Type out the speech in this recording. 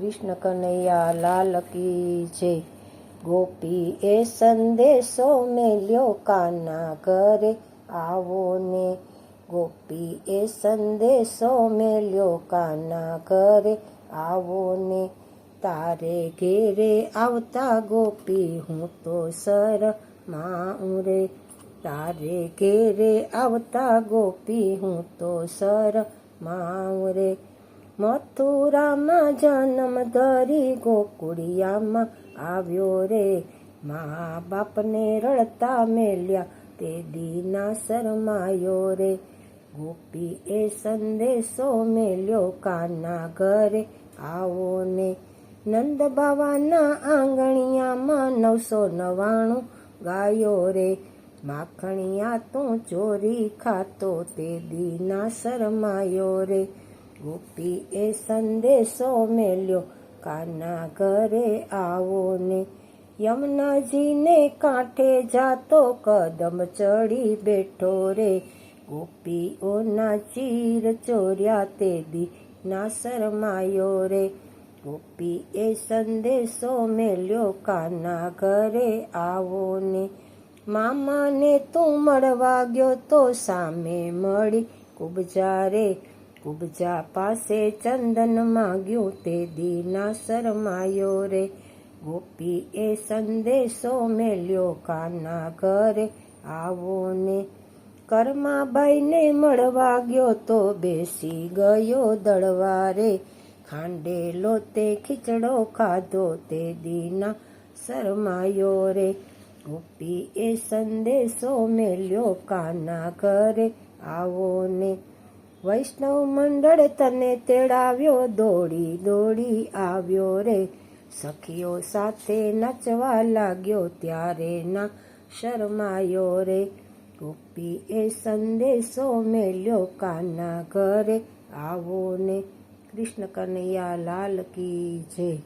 કૃષ્ણ કનૈયા લાલ કી જય. ગોપી એ સંદેશો મેલ્યો કાના ઘરે આવો ને. એ સંદેશો મેલ્યો કાના ઘરે આવો ને. તારે ઘેરે આવતા ગોપી હું તો સરમાં રે તારે ઘેરે આવતા ગોપી હું તો સરમાં રે મથુરામાં જન્મ ધરી ગોકુળિયામાં આવ્યો રે. મા બાપને રડતા મેલ્યા તે દીના શરમાયો રે. ગોપી એ સંદેશો મેલ્યો કાના ઘરે, આવો ને નંદ બાવાના આંગણિયામાં નવસો નવાણું ગાયો રે. માખણિયા તું ચોરી ખાતો તે દીના શરમાયો રે. ગોપી એ સંદેશો મેલ્યો કાના ઘરે આવો ને, યમુનાજીને કાંઠે જાતો કદમ ચડી બેઠો રે. ગોપીઓના ચીર ચોર્યા તે દી ના શરમાયો રે. ગોપી એ સંદેશો મેલ્યો કાના ઘરે આવો ને, મામાને તું મળવા ગયો તો સામે મળી કુબજા રે. કુબજા પાસે ચંદન માગ્યું તે દીના શરમાયો રે. ગોપી એ સંદેશો મેલ્યો, કાના ઘરે આવો ને. કરમાબાઈને મળવા ગયો તો બેસી ગયો દળવા રે ખાંડેલો તે ખીચડો ખાધો તે દીના શરમાયો રે. ગોપી એ સંદેશો મેલ્યો, કાના ઘરે આવો ને. વૈષ્ણવ મંડળ તને તેડાવ્યો, દોડી દોડી આવ્યો રે. સખીઓ સાથે નચવા લાગ્યો, ત્યારે ના શરમાયો રે. ગોપી એ સંદેશો મેલ્યો કાના ઘરે. આવો ને કૃષ્ણ કનૈયા લાલ કી જય.